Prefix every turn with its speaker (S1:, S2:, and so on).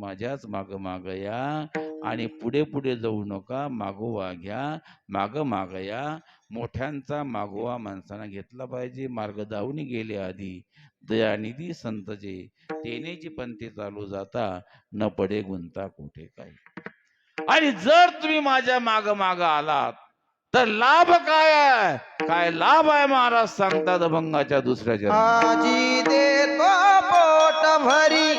S1: माझ्याच माग माग या आणि पुढे पुढे जाऊ नका मागोवा घ्या माग माग या. मोठ्यांचा मागोवा माणसानं घेतला पाहिजे. मार्ग दावणी गेले आधी. दयानिधी संतचे तेने जी पंथी चालू जाता न पडे गुंता कुठे काही. आणि जर तुम्ही माझ्या माग माग आलात तर लाभ काय आहे? काय लाभ आहे महाराज? सांगतात अभंगाच्या दुसऱ्याच्या
S2: आजी देतो पोट भरी